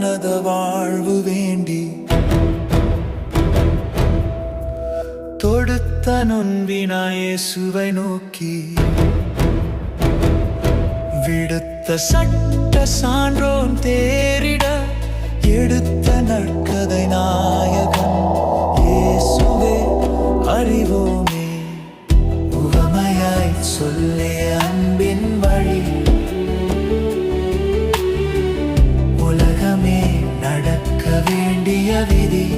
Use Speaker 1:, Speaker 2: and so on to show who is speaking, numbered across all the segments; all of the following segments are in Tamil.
Speaker 1: உன்னத வாழ்வு வேண்டி. தொடுத்த நொன்பினாயே சுவை நோக்கி. விடுத்த சட்ட சான்றோன் தேரிட எடுத்த நற்கதை நாயகன் இயேசுவே அறிவோமே உவமையாய் சொல்லே la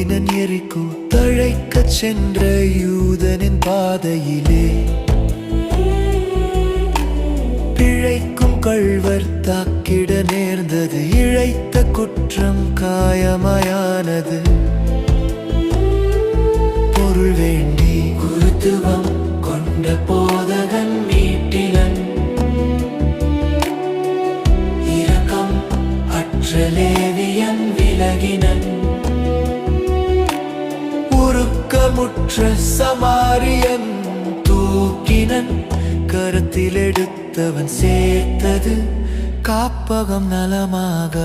Speaker 1: போயினன் எரிக்கு தழைக்க சென்ற யூதனின் பாதையிலே. பிழைக்கும் கள்வர் தாக்கிட நேர்ந்தது. இழைத்த குற்றம் காயமயானது. பொருள் வேண்டி குருத்துவம் கொண்ட போதகன் மீட்டிலன் இரக்கம் அற்றலே உருக்கமுற்ற சமாரியன் தூக்கினன் கருத்தில் எடுத்தவன் சேர்த்தது காப்பகம் நலமாக.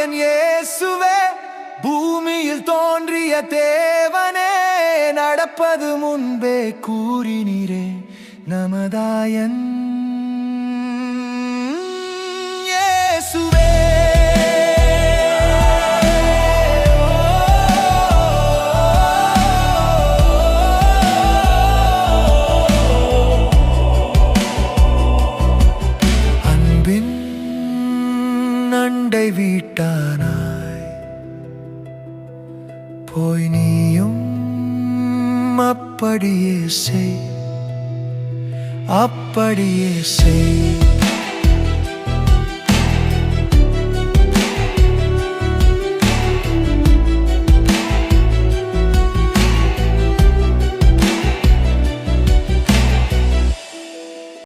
Speaker 1: என் இயேசுவே பூமியில் தோன்றிய தேவனே நடப்பது முன்பே கூறினீரே நமதாயன். அண்டை போய் நீயும் அப்படியே செய் அப்படியே செய்.